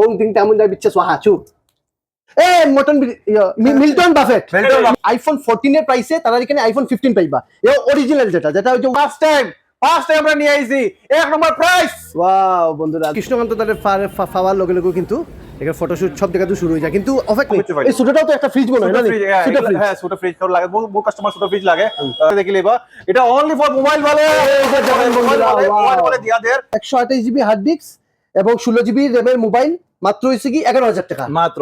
Kung tingnan mo na bitches wahachu. এ mutton হ্যাঁ। Milton buffet. IPhone fourteen এর প্রাইসে তারা এখানে আইফোন ফিফটিন পাইবা। এ অরিজিনাল যেটা যেটা হচ্ছে ফার্স্ট টাইম ফার্স্ট টাইম আমরা নিয়ে আইছি। এক নম্বর প্রাইস ওয়াও বন্ধুরা কৃষ্ণকান্ত তাদের ফাওয়ার লগে লগে কিন্তু এখানে ফটোশুট সব শুরু হয়ে যায়। কিন্তু অফেক্ট এই সুটোটাও তো একটা ফ্রিজ বলে না সুটো ফ্রিজ হ্যাঁ সুটো ফ্রিজ কারও লাগে বহু কাস্টমার সুটো ফ্রিজ লাগে। দেখি লেবা এটা অনলি ফর মোবাইল ভালো মোবাইল ভালো দিয়া দের 128 জিবি হার্ড ডিস্ক এবং 16 জিবি র্যামের মোবাইল মাত্র হয়েছে কি এগারো হাজার টাকা। মাত্র।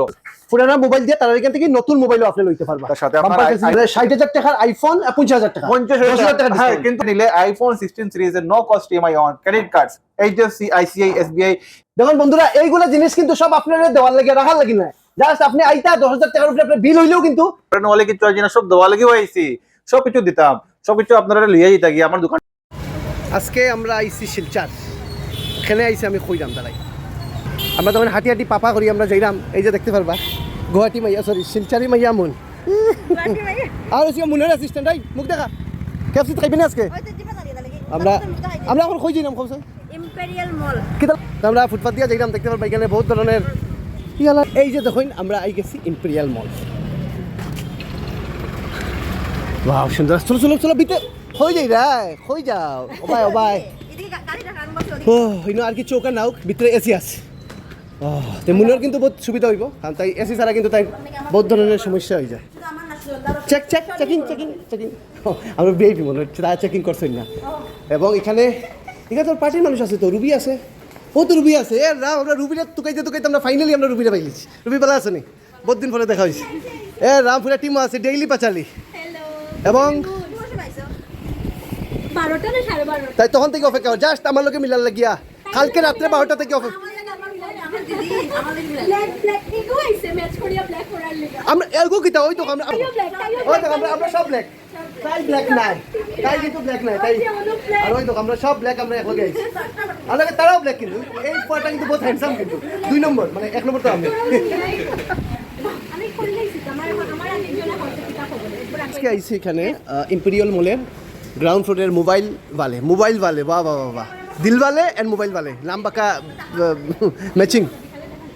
পুরানা মোবাইল দিয়ে তারা এখান থেকে নতুন মোবাইলও আপনি লইতে পারবা। তার সাথে আপনার আই- ষাট হাজার টাকার আইফোন পঞ্চাশ হাজার টাকা। পঞ্চাশ দশ হাজার টাকা। হ্যাঁ কিন্তু নিলে আইফোন সিক্সটিন সিরিজের no cost EMI on credit cards HDFC ICICI SBI দেখুন বন্ধুরা এইগুলা জিনিস কিন্তু সব আপনার দেওয়ার লাগে রাখার লাগি না। জাস্ট আপনি আইতা দশ হাজার টাকার উপরে আপনার বিল হইলেও কিন্তু ওয়ালে কিছু আছে না সব দেওয়া লাগেও আইছি। সব কিছু দিতাম সব কিছু আপনারা লিয়ে যেতে গিয়ে আমার দোকান আজকে আমরা আইসি শিলচার। এখানে আইসি আমি কইরাম দাঁড়াই। আমরা তখন হাঁটি হাঁটি পাপা করি আমরা যাইরাম এই যে দেখতে পারবা গুয়াহাটি মাইয়া সরি শিলচারি মাইয়া মন আর হচ্ছে মুনের অ্যাসিস্ট্যান্ট আই মুখ দেখা। কেফসি খাইবি না আজকে? আমরা আমরা এখন কই যাইলাম কমসে ইম্পেরিয়াল মল আমরা ফুটপাথ দিয়ে যাইলাম দেখতে পারবা এখানে বহুত ধরনের ইয়ালা এই যে দেখুন আমরা আই গেছি ইম্পেরিয়াল মল ওয়াও সুন্দর। চলো চলো চলো বিতে হয়ে যাই রাই হয়ে যাও। ওবাই ওবাই। ও ইনো আর কি চৌকা নাও ভিতরে এসি আছে। তে মুনের কিন্তু বহুত সুবিধা হইব কারণ তাই এসি ছাড়া কিন্তু তাই বহুত ধরনের সমস্যা হয়ে যায়। Check check checking checking checking আমরা বিআইপি মনে হচ্ছে তারা চেকিং করছেন না। এবং এখানে এখানে তোর পার্টির মানুষ আছে তো রুবি আছে। ও তো রুবি আছে এ রাম আমরা রুবিটা তুকাইতে তুকাইতে আমরা ফাইনালি আমরা রুবিটা পাইলিছি। রুবি বেলা আছে নি? বহুত দিন পরে দেখা হয়েছে এ রামপুরা টিমও আছে ডেইলি পাচালি। এবং পাইছো? তাই তখন থেকে অপেক্ষা জাস্ট আমার লোকে মিলার লাগিয়া। কালকে রাত্রে বারোটা থেকে অপেক্ষা আমরা কিতা ওই ওই আমরা সব ব্ল্যাক তাই ব্ল্যাক নাই। তাই কিন্তু ব্ল্যাক নাই তাই আর ওই আমরা সব ব্ল্যাক আমরা ব্ল্যাক এই বহুত দুই নম্বর মানে এক নম্বর তো এখানে ইম্পেরিয়াল মলের গ্রাউন্ড ফ্লোরের মোবাইল ভালে মোবাইল ভালে বাহ বাহ বাহ বাহ। দিল वाले এন্ড মোবাইল वाले নাম বাঁকা ম্যাচিং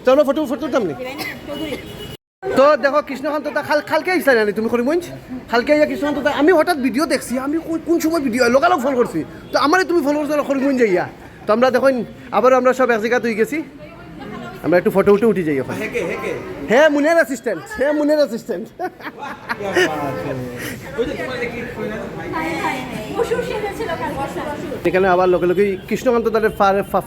চলো ফটো ফটো তামনি তো দেখো কৃষ্ণকান্ত দা খাল খালকে আইসা জানি তুমি করিমগঞ্জ খালকে আইয়া কৃষ্ণকান্ত দা আমি হঠাৎ ভিডিও দেখছি আমি কই- কোন সময় ভিডিও লোকালক ফোন করছি তো আমারে তুমি ফোন করছো করিমগঞ্জ যাইয়া তো আমরা দেখুন আবারও আমরা সব এক জায়গাতে হয়ে গেছি আমরা একটু ফটো উঠে উঠে যাই ওখানে। হ্যাঁ মুনের অ্যাসিস্ট্যান্ট হ্যাঁ মুনের অ্যাসিস্ট্যান্ট এখানে আবার লগে লগে কৃষ্ণকান্ত তাদের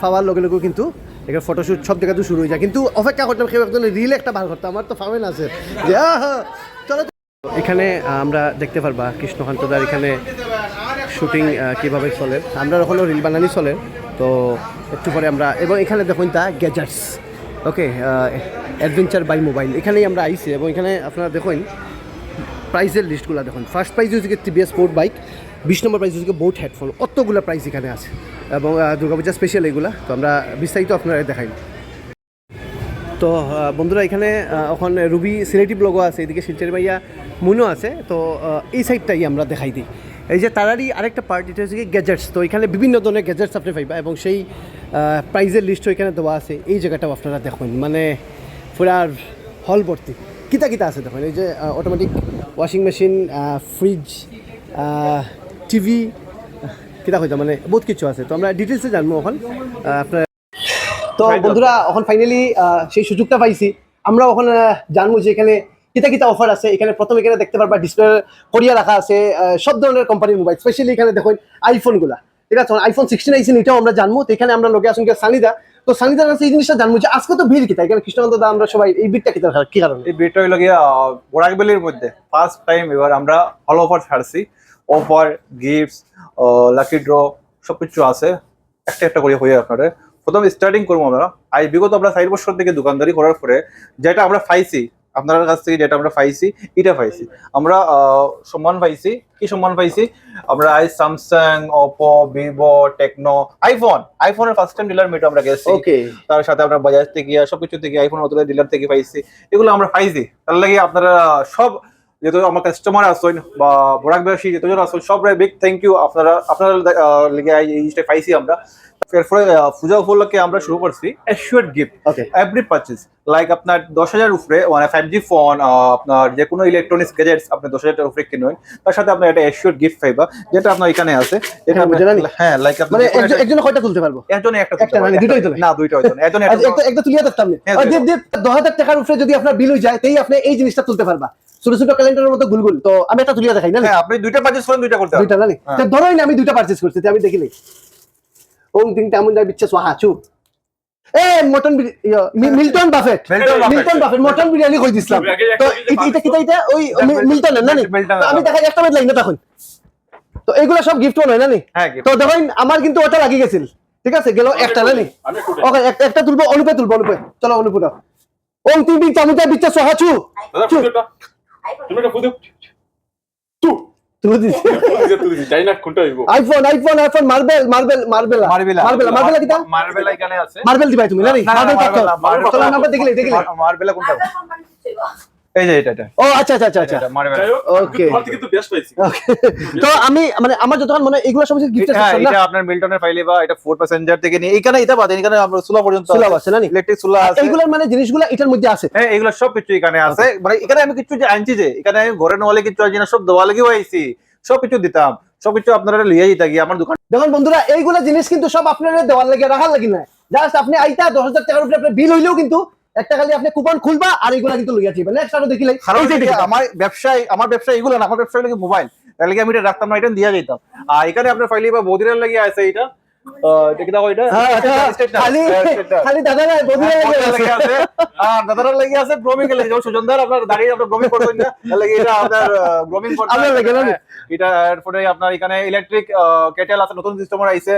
পাওয়ার লগে লগে কিন্তু এখানে ফটোশুট সব জায়গাতে শুরু হয়ে যায়। কিন্তু অপেক্ষা করতাম কেউ একজন রিল একটা বার করতাম আমার তো ফামেন আছে। যে চলো এখানে আমরা দেখতে পারবা কৃষ্ণকান্ত দার এখানে শুটিং কীভাবে চলে। আমরা ওখানে রিল বানানি চলে তো একটু পরে আমরা এবং এখানে দেখুন তা gadgets okay adventure by mobile এখানেই আমরা আইছি এবং এখানে আপনারা দেখুন প্রাইসের লিস্টগুলো দেখুন। ফার্স্ট প্রাইস হচ্ছে টিভিএস স্পোর্ট বাইক বিশ নম্বর প্রাইস হচ্ছে বোট হেডফোন অতগুলো প্রাইস এখানে আছে। এবং দুর্গাপূজা স্পেশাল এগুলা। তো আমরা বিস্তারিত আপনারা দেখাই। তো বন্ধুরা এখানে ওখানে রুবি সিলেটিভ লগো আছে, এদিকে শিলচারি ভাইয়া মুনো আছে। তো এই সাইডটাই আমরা দেখাই দিই। এই যে তারারই আরেকটা পার্ট এটা হচ্ছে গ্যাজেটস তো এখানে বিভিন্ন ধরনের গ্যাজেটস আপনি পাইবা এবং সেই প্রাইজের লিস্টও এখানে দেওয়া আছে। এই জায়গাটাও আপনারা দেখুন। মানে পুরার হল ভর্তি। কিতা কিতা আছে দেখুন? এই যে automatic washing machine fridge TV কিতা হইতো মানে বহুত কিছু আছে। তো আমরা ডিটেলসে জানব এখন। আপনার তো বন্ধুরা এখন ফাইনালি সেই সুযোগটা পাইছি। আমরা ওখানে জানব যে এখানে কিতা কিতা অফার আছে। এখানে প্রথম এখানে দেখতে পারবা ডিসপ্লে করিয়া রাখা আছে সব ধরনের কোম্পানির মোবাইল স্পেশালি এখানে দেখুন আইফোনগুলা। ঠিক আছে আইফোন সিক্সটিন আইসিন এটাও আমরা জানব, তো এখানে আমরা লোকে আসুন সানিদা, তো সানিদার কাছে এই জিনিসটা জানব যে আজকে তো ভিড় কিতা এখানে কৃষ্ণকান্ত দা, আমরা সবাই এই ভিড়টা কিতা কি কারণে? এই বিটটা হইল গিয়া বোরাকবেলির মধ্যে। ফার্স্ট টাইম এবার আমরা অল অফার ছাড়ছি। অফার গিফটস লাকি ড্র সবকিছু আছে। একটা একটা করে হয়ে আপনারা প্রথম স্টার্টিং করব আমরা। আই বিগত আমরা চার বছর থেকে দোকানদারি করার পরে যেটা আমরা পাইছি আপনার কাছ থেকে যেটা আমরা পাইছি এটা পাইছি। আমরা সম্মান পাইছি। কি সম্মান পাইছি? আমরা I Samsung Oppo Vivo Tecno iPhone আইফোনের ফার্স্ট টাইম ডিলার মিট আমরা গেছি। ওকে তার সাথে আমরা বাজাজ থেকে সবকিছু থেকে আইফোন অত ডিলার থেকে পাইছি। এগুলো আমরা পাইছি। তার লাগে আপনারা সব যেহেতু আমার কাস্টমার আসেন বা বোরাকবাসী যেতজন আসেন সব বিগ থ্যাংক ইউ আপনারা আপনারা লেগে এই জিনিসটা পাইছি আমরা। এরপরে পূজা উপলক্ষে আমরা শুরু করছি assure gift every purchase like আপনার দশ হাজার উপরে মানে ফাইভ জি ফোন আপনার যে কোনো ইলেকট্রনিক্স গ্যাজেটস আপনি দশ হাজার উপরে কিনুন তার সাথে আপনার একটা অ্যাসিওর গিফট পাইবা যেটা আপনার এখানে আছে। যেটা হ্যাঁ, আপনার- জানি। হ্যাঁ লাইক আপনার যে কোনো একজন- কয়টা তুলতে পারব? একজনে একটা একটা মানে দুটোই তোলে? না দুইটা হইতো না একটা একটা একটা তুলিয়া দেখতাম না হ্যাঁ, আর দীপ দীপ দশ হাজার টাকার উপরে যদি আপনার বিল হয়ে যায় তাই আপনি এই জিনিসটা তুলতে পারবা। ছোট ছোট ক্যালেন্ডারের মতো গুলগুল। তো আমি একটা তুলিয়া দেখাই না হ্যাঁ আপনি দুইটা পারচেজ করেন দুইটা করতে দুইটা না ধরোই না আমি দুইটা পারচেজ করছি আমি দেখিলি ওং তিন তেমন যাই বিচ্ছে সোহা চু এ মটন বিরি- Milton buffet. Milton buffet. Mutton biryani কই দিছিলাম? তো এটা- এটা কিটা এটা ওই মি- মিল্টনের না নি? তো আমি দেখাই একটা মিনিট লাগি না তখন তো এগুলো সব গিফট নয় না নি হ্যাঁ তো দেখেন আমার কিন্তু ওটা লাগি গেছিল। ঠিক আছে? গেল একটা না নি ওকে একটা একটা তুলবো অনুপে তুলবো অনুপে। চলো অনুপে দাও। ওং তিন তিন চামুচা বিচ্ছে সোহা চু তুমি একটা ফুদে তু iPhone iPhone iPhone marble marble মার্বেলা মার্বেলা মার্বেল মার্বেলা কিটা? মার্বেলা এখানে আছে। মার্বেল দিবাই তুমি না মার্বেল মার্বেল নাম্বার দেখিলে দেখিলে মার- মার্বেলা কোনটা? এই যে এটা এটা। ও আচ্ছা আচ্ছা আচ্ছা আচ্ছা। বেস্ট পাইছি। তো আমি মানে আমার যতক্ষণ মনে এগুলো সব গিফটের হ্যাঁ এটা আপনার মিল্টনের ফাইলে বা এটা ফোর প্যাসেঞ্জার থেকে নিয়ে এখানে এটা বাদে এখানে আমরা সুলা পর্যন্ত সুলভ আছে। না ইলেকট্রিক সুলা আছে। এইগুলোর মানে জিনিসগুলো এটার মধ্যে আছে। হ্যাঁ এগুলো সব কিছু এখানে আছে। মানে এখানে আমি কিছু যে আনছি যে এখানে আমি ঘরে নেওয়ালে কিছু আনছি না সব দেওয়া লাগেও আইছি। সব কিছু দিতাম। সব কিছু আপনারা লিয়ে যেতে গিয়ে আমার দোকান দেখুন বন্ধুরা এইগুলা জিনিস কিন্তু সব আপনারা দেওয়ার লাগে রাখার লাগে না। জাস্ট আপনি আইতা দশ হাজার টাকার উপরে আপনার বিল হইলেও কিন্তু একটা খালি আপনি কুপন খুলবা আর এইগুলা কিন্তু লইয়া যাবেন নেক্সট আরও দেখিলে। আমার ব্যবসায় আমার ব্যবসা এগুলো না আমার ব্যবসা হলো মোবাইল তার লাগে আমি এটা রাখতাম না এটা দিয়ে যেতাম আর এখানে আপনার ফাইলে বা বদিনের লাগিয়ে আছে এটা লাগে লেগে। লেগে লেগে আপনার লেগে হয়। লেগে এখানে ইলেকট্রিক কেটেল আছে নতুন সিস্টেম আইছে।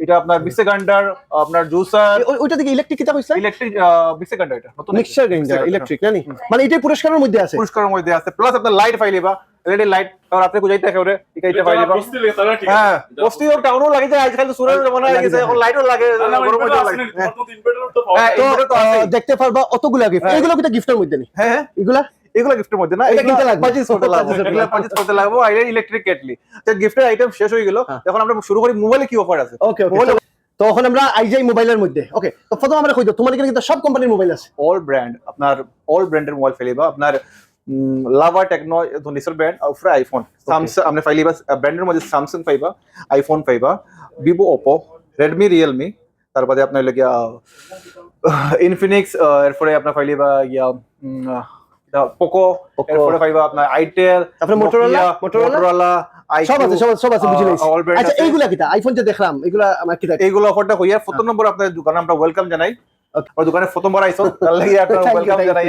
এটা আপনার বিসে গ্রাইন্ডার আপনার জুসার। ওইটা থেকে ইলেকট্রিক কিতা কইছে ইলেকট্রিক বিসে গ্রাইন্ডার এটা নতুন মিক্সার গ্রাইন্ডার ইলেকট্রিক জানি। মানে এটাই পুরস্কারের মধ্যে আছে। পুরস্কারের মধ্যে আছে। প্লাস আপনার লাইট ফাইলিবা এলইডি লাইট আর আপনি কেউরে ইকাইতে ফাইলিবা বসতে লাগে তারা ঠিক হ্যাঁ টাউনও লাগে যায় আজকাল তো সুরের জমানা হয়ে গেছে এখন লাইটও লাগে গরম মধ্যে লাগে। হ্যাঁ। হ্যাঁ, তো। দেখতে পারবা অতগুলা গিফট হ্যাঁ। এগুলো কিন্তু গিফটের মধ্যে নেই? হ্যাঁ। এগুলা? এগুলো গিফটের মধ্যে না? লাগবে। পারচেজ করতে লাগবে। এগুলো পারচেজ করতে লাগবে। আর ইলেকট্রিক কেটলি তো গিফটের আইটেম শেষ হয়ে গেল। হ্যাঁ। এখন আমরা শুরু করি মোবাইলে কি অফার আছে? ওকে ওকে আমরা আই যাই মোবাইলের মধ্যে। ওকে তো প্রথম আমরা কই তোমার এখানে কিন্তু সব কোম্পানির মোবাইল আছে। অল ব্র্যান্ড আপনার অল ব্র্যান্ডের মোবাইল ফেলিবা আপনার লাভা টেকনো ধনিসর ব্র্যান্ড উপরে আইফোন স্যামসাং আপনি ফাইলিবা ব্র্যান্ডের মধ্যে স্যামসাং পাইবা আইফোন পাইবা ভিভো ওপো রেডমি রিয়েলমি তারপরে আপনার লাগিয়া ইনফিনিক্স এরপরে আপনার ফাইলিবা ইয়া পোকো। এরপরে পাইবা আপনার আইটেল তারপরে Motorola? মোটরোলা সব আছে সব সব আছে বুঝি all আচ্ছা এইগুলা কিটা? আইফোন যে দেখলাম এগুলা আমার কিটা? এইগুলো অফারটা হইয়া প্রথম নম্বর আপনার দোকানে আমরা ওয়েলকাম জানাই। Okay. দোকানে আইছো তার লাগি আপনার ওয়েলকাম জানাই।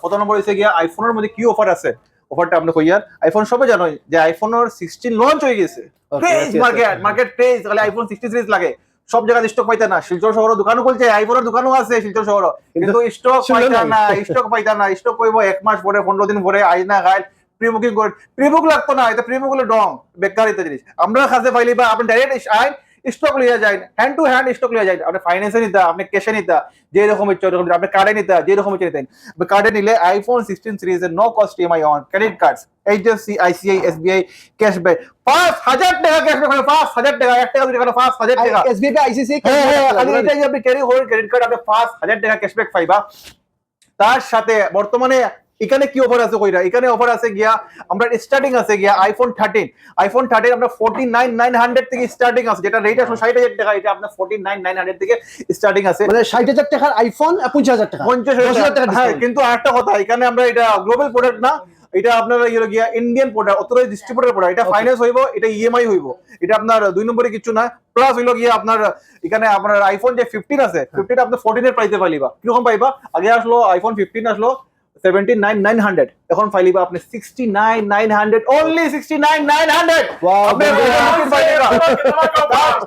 প্রথম নম্বর হইছে গিয়া আইফোনের মধ্যে কি অফার আছে? অফারটা আপনি কইয়ার আইফোন সবে জানো যে আইফোনের 16 লঞ্চ হয়ে গেছে। ক্রেজ মার্কেট মার্কেট ক্রেজ খালি আইফোন 60 সিরিজ লাগে। সব জায়গায় স্টক পাইতা না। শিলচর শহর দোকানও খুলছে আইফোনের দোকানও আছে শিলচর শহর কিন্তু স্টক পাইতা না। স্টক পাইতা না স্টক পাইব এক মাস পরে পনেরো দিন পরে আই না গাইল প্রি বুকিং করে প্রি বুক লাগতো না এটা প্রি বুক হলো ডং বেকার এটা জিনিস। আমরা কাছে পাইলি বা আপনি ডাইরেক্ট আইন স্টক লিয়া যায় হ্যান্ড টু হ্যান্ড স্টক লিয়া যায় আপনি ফাইন্যান্সে নিতা আপনি ক্যাশে নিতা যে রকম ইচ্ছা ওরকম আপনি কার্ডে নিতা যে রকম ইচ্ছা নিতেন কার্ডে নিলে iPhone sixteen series no cost EMI on credit cards HDFC ICICI SBI cashback পাঁচ হাজার টাকা ক্যাশব্যাক হবে পাঁচ হাজার টাকা এক টাকা দুই টাকা পাঁচ হাজার টাকা। এসবিআই আইসিসি হ্যাঁ হ্যাঁ আমি এটা আপনি ক্যারি হোল্ড ক্রেডিট কার্ড আপনি পাঁচ হাজার টাকা ক্যাশব্যাক পাইবা। তার সাথে বর্তমানে এখানে কি অফার আছে কইরা? এখানে অফার আছে গিয়া আমরা স্টার্টিং আছে গিয়া আইফোন থার্টিন আইফোন থার্টিন আমরা ফোর্টি নাইন নাইন হান্ড্রেড থেকে স্টার্টিং আছে। যেটা রেট আসলে ষাট হাজার টাকা এটা আপনার ফোর্টি নাইন নাইন হান্ড্রেড থেকে স্টার্টিং আছে। মানে ষাট হাজার টাকার আইফোন পঞ্চাশ হাজার টাকা। পঞ্চাশ হাজার টাকা হ্যাঁ কিন্তু আরেকটা কথা এখানে আমরা এটা গ্লোবাল প্রোডাক্ট না এটা আপনার ইয়ে গিয়া Indian product authorise distributor product এটা ফাইন্যান্স হইব এটা ইএমআই হইব। এটা আপনার দুই নম্বরে কিছু না প্লাস হইল গিয়ে আপনার এখানে আপনার আইফোন যে ফিফটিন আছে ফিফটিন আপনার ফোরটিন এর প্রাইসে পাইলিবা। কীরকম পাইবা? আগে আসলো আইফোন ফিফটিন আসলো সেভেন্টি নাইন নাইন হান্ড্রেড এখন পাইলিবা আপনি sixty nine nine hundred only sixty nine nine hundred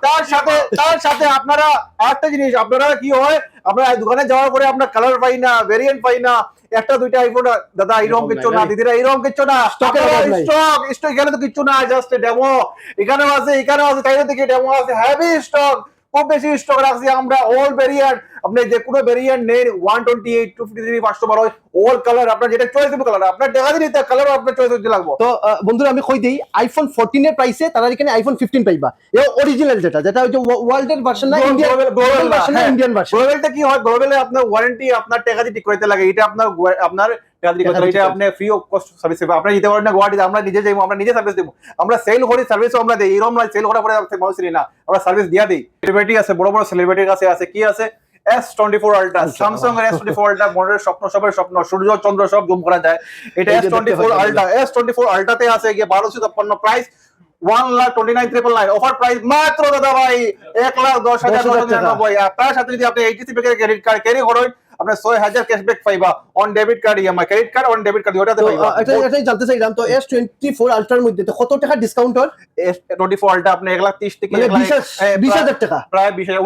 তার সাথে তার সাথে আপনারা আরেকটা জিনিস আপনারা কি হয় আপনারা দোকানে যাওয়ার পরে আপনার কালার পাই না ভেরিয়েন্ট পাই না একটা দুইটা আইফোন দাদা এইরকম কিচ্ছু না দিদিরা এইরকম কিচ্ছু না। স্টক স্টক এখানে তো কিচ্ছু না জাস্ট ডেমো এখানেও আছে এখানেও আছে থেকে ডেমো আছে। হেভি স্টক খুব বেশি স্টক রাখছি আমরা অল ভেরিয়েন্ট আপনি যে কোনো ভেরিয়েন্ট নেই one twenty eight two fifty three পাঁচশো বারো অল কালার আপনার যেটা চয়েস দেবো কালার আপনার দেখা দিন কালার আপনার চয়েস দিতে লাগবো। তো বন্ধুরা আমি কই দিই আইফোন ফোরটিন এর প্রাইসে তারা এখানে আইফোন ফিফটিন পাইবা। এ অরিজিনাল যেটা যেটা হচ্ছে ওয়ার্ল্ডের ভার্সন না ইন্ডিয়ান গ্লোবাল ভার্সন না ইন্ডিয়ান ভার্সন গ্লোবালটা কি হয়? গ্লোবালে আপনার ওয়ারেন্টি আপনার টাকা দিয়ে ঠিক করতে লাগে। এটা আপনার আপনার টাকা দিয়ে করতে টাকা লাগে। দিয়ে এটা আপনি ফ্রি অফ কস্ট সার্ভিস দেবো আপনি দিতে পারেন না গুয়াহাটিতে আমরা নিজে যাইবো আমরা নিজে সার্ভিস দেবো। আমরা সেল করি সার্ভিসও আমরা দিই। এরকম নয় সেল করার পরে মানুষ না। আমরা সার্ভিস দিয়া দিই। সেলিব্রিটি আছে বড় বড় সেলিব্রিটির কাছে আছে কি আছে? S twenty four Ultra Samsung এর এস টোয়েন্টি ফোর আল্ট্রা মনের স্বপ্ন সবের স্বপ্ন সূর্য চন্দ্র সব জুম করা যায়। এটা S twenty four Ultra S twenty four আল্ট্রাতে আছে গিয়ে বারোশো ছাপ্পান্ন price one lakh twenty nine triple nine offer price মাত্র দাদা ভাই এক লাখ দশ হাজার নশো নিরানব্বই। আর তার সাথে যদি আপনি এইচডিসি ব্যাংকের ক্রেডিট কার্ড ক্যারি করেন আপনার ছয় হাজার ক্যাশব্যাক পাইবা on debit card EMI credit card on debit card ওটাতে পাইবা। এটা এটাই জানতে চাইলাম। তো এস টোয়েন্টি ফোর আলট্রার মধ্যে তো কত টাকা ডিসকাউন্ট হয়? টোয়েন্টি ফোর আলটা আপনি এক লাখ তিরিশ থেকে মানে বিশ হাজার- হ্যাঁ, টাকা? প্রায় বিশ হাজার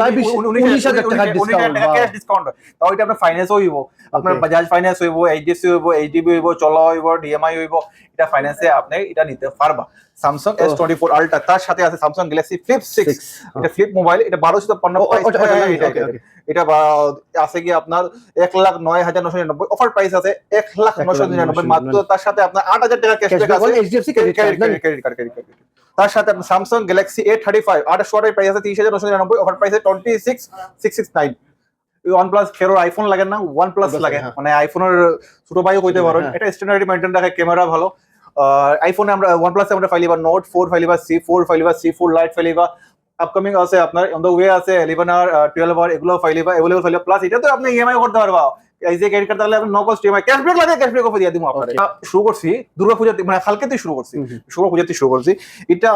উনিশ- হাজার টাকা ক্যাশ ডিসকাউন্ট তাও এটা আপনার ফাইন্যান্স হইব। আপনার বাজাজ ফাইন্যান্স হইব এইচডিএফসি হইব এইচডিবি হইব চলা হইব ডিএমআই হইব এটা ফাইন্যান্সে আপনি এটা নিতে পারবা। Samsung S twenty four Ultra তার সাথে আছে স্যামসাং গ্যালাক্সি ফ্লিপ সিক্স এটা ফ্লিপ মোবাইল এটা বারোশো ছাপ্পান্ন হ্যাঁ, এটা- আছে কি আপনার এক লাখ নয় হাজার নশো নিরানব্বই। অফার প্রাইস আছে এক লাখ নশো নিরানব্বই। মাত্র তার সাথে আপনার আট হাজার টাকা ক্যাশব্যাক আছে। HDFC credit card credit card তার সাথে আপনার Samsung Galaxy A thirty five আঠাশশো আটের প্রাইস আছে তিরিশ হাজার নশো নিরানব্বই। অফার প্রাইসে twenty six six six nine one plus iPhone লাগে না? ওয়ান প্লাস লাগে। হ্যাঁ। মানে আইফোনের ছোট ভাইও কইতে পারেন। হ্যাঁ। এটা স্ট্যান্ডার্ড মেনটেন রাখে ক্যামেরা ভালো। আইফোনে আমরা ওয়ান প্লাসে আমরা ফাইলিবা নোট ফোর ফাইলিবা সি ফোর ফাইলিবা সি ফোর লাইট ফাইলিবা আপকামিং আছে আপনার অন দ্য ওয়ে আছে ইলেভেন আর টুয়েলভ আর এগুলো ফাইলিবা এগুলো ফাইলিবা প্লাস এটা তো আপনি ইএমআই করতে পারবা এই যে ক্রেডিট কার্ড তাহলে আপনি নো কস্ট ইএমআই ক্যাশব্যাক লাগে ক্যাশব্যাক অফার দিয়ে দিব আপনার। Okay. শুরু করছি মানে কালকে শুরু করছি। শুরু করছি। এটা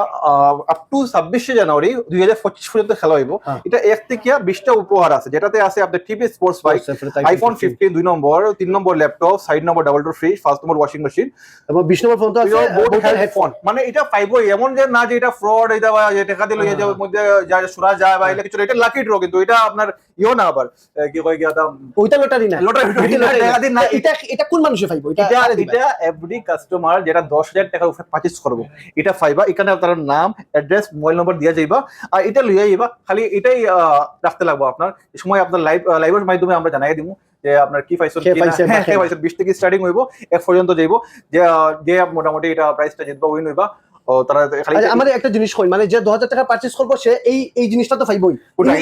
আপ টু ছাব্বিশে জানুয়ারি দুই হাজার পঁচিশ পর্যন্ত খেলা হইব। হ্যাঁ। এটা এক থেকে বিশটা উপহার আছে। যেটাতে আছে আপনার TV sports bike iPhone fifteen দুই নম্বর তিন নম্বর ল্যাপটপ সাইড নম্বর ডাবল ফ্রিজ ফার্স্ট নম্বর ওয়াশিং মেশিন এবং বিশ নম্বর ফোন তো হেডফোন মানে এটা ফাইভ এমন যে না যে এটা ফ্রড এটা বা টাকা দিলে যে মধ্যে যা শোনা যায় বা এটা কিছু এটা লাকি ড্র কিন্তু। এটা আপনার ইও না আবার। কি কয় গিয়া ওইটা লটারি না। লটারি ওইটা lottery টাকা দিন না এটা এটা কোন মানুষে পাইবো? এটা এটা আরে দিবা। এটা এভরি কাস্টমার যেটা দশ হাজার টাকার উপরে পারচেস করব এটা পাইবা। এখানে তার নাম অ্যাড্রেস মোবাইল নম্বর দিয়া যাইবা। আর এটা লইয়া যাইবা। খালি এটাই আহ, রাখতে লাগবো আপনার। এই সময় আপনার লাইভ লাইভের মাধ্যমে আমরা জানাই দিব যে আপনার কি পাইছেন কে হ্যাঁ। পাইছেন থেকে স্টার্টিং হইব এক পর্যন্ত যাইব। যে যে মোটামুটি এটা প্রাইসটা জিতবা উইন হইবা তারা খালি আচ্ছা, আমার একটা জিনিস কই মানে যে দু হাজার টাকা পারচেস করব সে এই এই জিনিসটা তো পাইবই।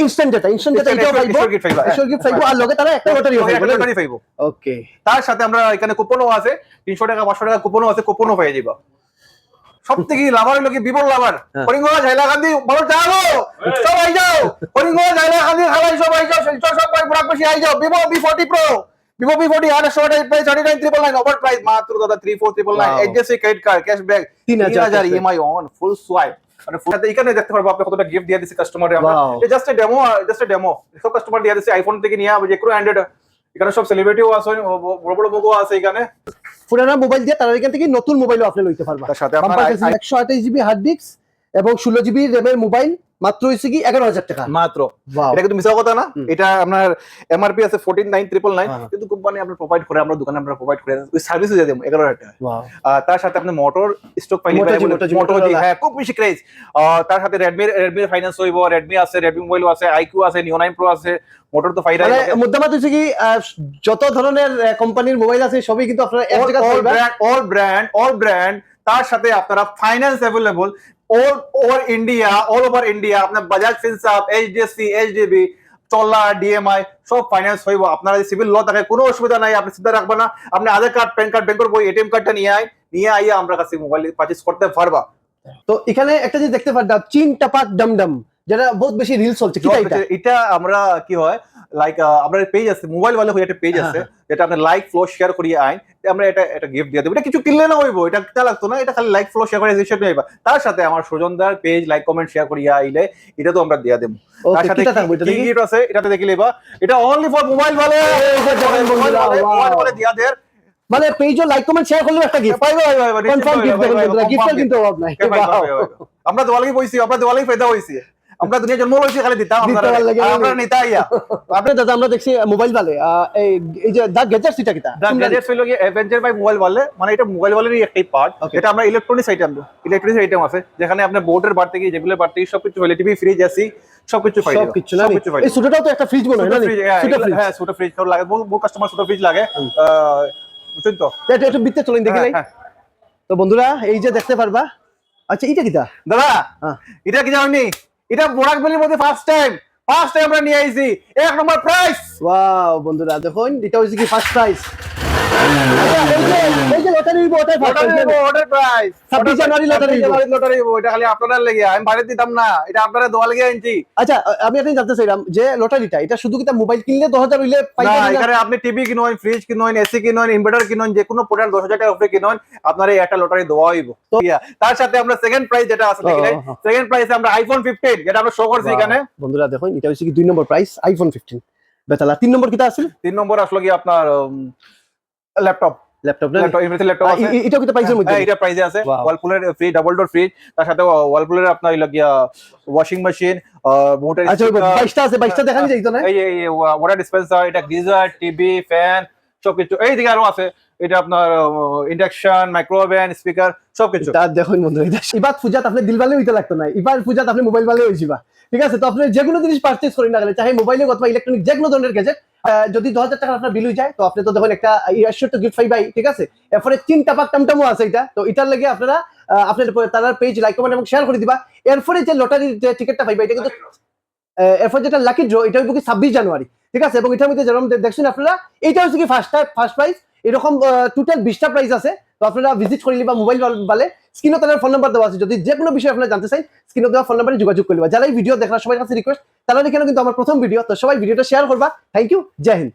ইনস্ট্যান্ট যেটা ইনস্ট্যান্ট Instant এটাও পাইবো পাইবা, হ্যাঁ। গিফট পাইবো আর লগে তারা একটা লটারিও পাইবো একটা lottery পাইবো। ওকে তার সাথে আমরা এখানে কুপনও আছে তিনশো টাকা পাঁচশো টাকা কুপনও আছে কুপনও পেয়ে যাবা। সব থেকে লাভার হলো কি বিপুল লাভার হ্যাঁ। করিমগঞ্জ হাইলাকান্দি বলো যাব সবাই যাও করিমগঞ্জ হাইলাকান্দি হালাই সবাই যাও শিলচর সব ভাই বুড়াক বেশি আই যাও Vivo B forty Pro Vivo forty টাকা price thirty nine triple nine over price মাত্র দাদা three four triple nine HDFC credit card cashback তিন হাজার। ইএমআই অন ফুল সোয়াইপ মানে full- এখানে দেখতে পারব আপনি কতটা গিফট দিয়ে দিচ্ছি কাস্টমারে আমরা. জাস্ট ডেমো জাস্ট ডেমো সব কাস্টমার দিয়ে দিচ্ছি আইফোন থেকে নিয়ে যে কোনো অ্যান্ড্রয়েড এখানে সব সেলিব্রিটিও আছে বড় বড় মুখও আছে এখানে। পুরানা মোবাইল দিয়ে তারা এখান থেকে নতুন মোবাইলও আপনি লইতে পারবা। তার সাথে আপনার একশো আঠাশ জিবি হার্ড ডিস্ক এবং ষোলো জিবি র্যামের মোবাইল মাত্র হয়েছে কি এগারো হাজার টাকা। মাত্র। এটা কিন্তু মিশা কথা না। এটা আপনার এমআরপি আছে ফোরটিন নাইন ট্রিপল নাইন। কিন্তু কোম্পানি আমরা প্রোভাইড করে আমরা দোকানে আমরা প্রোভাইড করে ওই সার্ভিস দিয়ে দেবো এগারো হাজার টাকা। তার সাথে আপনি মোটর স্টক পাইলে Moto G, Moto G, Moto Motorola। হ্যাঁ খুব বেশি ক্রেজ তার সাথে রেডমি রেডমি ফাইন্যান্স হইব রেডমি আছে রেডমি মোবাইল আছে আইকিউ আছে নিও নাইন প্রো আছে মোটর তো মানে মুদ্দামাত হচ্ছে কি যত ধরনের কোম্পানির মোবাইল আছে সবই কিন্তু আপনারা all. Brand all brand all brand তার সাথে আপনারা finance available all over India all over India আপনার বাজাজ ফিনসাপ চল্লা ডিএমআই সব ফাইন্যান্স হইব। আপনারা সিভিল ল থাকে কোনো অসুবিধা নাই আপনি চিন্তা রাখবেন না। আপনি আধার কার্ড প্যান কার্ড ব্যাংকের বই এটিএম কার্ডটা নিয়ে আয় নিয়ে আইয়া আমরা কাছে মোবাইল পারচেজ করতে পারবা। তো এখানে একটা জিনিস দেখতে পারতাম চিন টাপাক ডমডম যেটা বহুত বেশি রিল চলছে কি এটা? এটা আমরা কি হয় লাইক আমরা পেজ আছে মোবাইল ওয়ালে হয়ে একটা পেজ হ্যাঁ, আছে যেটা আপনি লাইক ফ্লো শেয়ার করিয়ে আইন আমরা এটা এটা গিফট দিয়ে দেবো। এটা কিছু কিনলে না হইব এটা কিনা লাগতো না এটা খালি লাইক ফ্লো শেয়ার করে হিসেবে আইবা। তার সাথে আমার সুজনদার পেজ লাইক কমেন্ট শেয়ার করিয়া আইলে এটা তো আমরা দিয়া দেবো। তার সাথে কি গিফট আছে এটাতে এটা অনলি ফর মোবাইল ওয়ালে মোবাইল ওয়ালে দিয়া মানে পেজও লাইক কমেন্ট শেয়ার করলেও একটা গিফট পাইবা কনফার্ম গিফট গিফটের কিন্তু অভাব নাই আমরা দোয়ালি বইছি আমরা দোয়ালি ফায়দা হইছি। আমরা দুনিয়া জন্ম লইছি খালি দিতাম। আমরা নিতা আপনি দাদা আমরা দেখছি মোবাইল আহ, এই যে দা গেজার সিটা কিটা the gadgets avenger by mobile ওয়ালে মানে এটা মোবাইল ওয়ালেরই একটাই পার্ট এটা আমরা ইলেকট্রনিক্স আইটেম ইলেকট্রনিক্স আইটেম আছে যেখানে আপনার বোর্ডের বার থেকে যেগুলো বার থেকে সবকিছু হইলে টিভি ফ্রিজ এসি সবকিছু পাই সব কিছু না এই তো একটা ফ্রিজ হয় না ফ্রিজ হ্যাঁ ছোট ফ্রিজ হ্যাঁ ফ্রিজ লাগে বহু কাস্টমার ছোট ফ্রিজ লাগে। বুঝছেন তো? এটা একটু বিত্তে চলেন দেখি হ্যাঁ, হ্যাঁ। তো বন্ধুরা এই যে দেখতে পারবা আচ্ছা এটা কিটা দাদা। এটা কি জানি এটা বোরাক ভ্যালির মধ্যে ফার্স্ট টাইম ফার্স্ট টাইম আমরা নিয়ে আইছি। এক নম্বর প্রাইস ওয়াও বন্ধুরা, দেখুন, এটা হইছে কি ফার্স্ট প্রাইস 26 জানুয়ারি লটারি নেব। জানুয়ারি লটারি এটা খালি আপনাদের লেগে আমি বাইরে দিতাম না এটা আপনারা দোয়া লেগে আনছি। আচ্ছা জানতে চাইলাম যে লটারিটা এটা শুধু কি মোবাইল কিনলে দশ হাজার হইলে না পাইতে পারি না? এখানে আপনি টিভি কিনুন ফ্রিজ কিনুন এসি কিনুন ইনভার্টার কিনুন যে কোনো প্রোডাক্ট দশ হাজার টাকা উপরে কিনুন আপনার এই একটা লটারি দেওয়া হইব। তার সাথে আমরা সেকেন্ড প্রাইজ যেটা আছে। সেকেন্ড প্রাইসে আমরা আইফোন ফিফটিন যেটা আমরা শো করছি এখানে। বন্ধুরা দেখুন এটা হচ্ছে কি দুই নম্বর প্রাইস আইফোন ফিফটিন বেতালা তিন নম্বর কিটা আছে তিন নম্বর আসলো কি আপনার ল্যাপটপ আছে। এটাও কিটা প্রাইসের মধ্যে। হ্যাঁ এটা আছে। Wow. ওয়ালপুলের ফ্রি ডাবল ডোর ফ্রিজ তার সাথে ওয়ালপুলের আপনার হইল গিয়া ওয়াশিং মেশিন মোটর আচ্ছা বাইশটা আছে বাইশটা দেখানি যাইতো না? এই ওয়াটার ডিসপেন্সার এটা গিজার টিভি ফ্যান সবকিছু। আরও আছে। এটা আপনার ইন্ডাকশন মাইক্রোওভেন স্পিকার দেখুন বন্ধু পূজাত আপনি হইতে লাগতো না। পূজাত আপনি মোবাইল বালে হইছিবা ঠিক আছে, তো আপনি যে কোনো জিনিস পারচেজ করেন না কেন, চাহে মোবাইলে অথবা ইলেকট্রনিক যে কোনো ধরনের গ্যাজেট যদি দশ হাজার টাকা আপনার বিল যায়, তো আপনি তো দেখুন একটা ইয়ারশো তো গিফট পাইবাই ঠিক আছে? এরপরে তিন টাপাক টামটামও আছে এটা। তো এটার লাগে আপনারা আপনার তার পেজ লাইক কমেন্ট এবং শেয়ার করে দিবা। এরপরে যে লটারির যে টিকিটটা পাইবা এটা কিন্তু এরপর যেটা লাকি ড্র এটা হইব কি ছাব্বিশ জানুয়ারি। ঠিক আছে? এবং এটার মধ্যে যেরকম দেখছেন আপনারা এটা হচ্ছে কি ফার্স্ট ফার্স্ট প্রাইজ এরকম টোটাল বিশটা প্রাইজ আছে। তো আপনারা ভিজিট করে বা মোবাইল বালে স্ক্রিনে তাদের ফোন নাম্বার দেওয়া আছে। যদি যে কোনো বিষয়ে আপনারা জানতে চাই স্ক্রিনে দেওয়া ফোন নাম্বারে যোগাযোগ করবা যারা এই ভিডিও দেখার সবাই কাছে রিকোয়েস্ট তারা এখানে কিন্তু আমার প্রথম ভিডিও তো সবাই ভিডিওটা শেয়ার করবা। থ্যাংক ইউ জয় হিন্দ।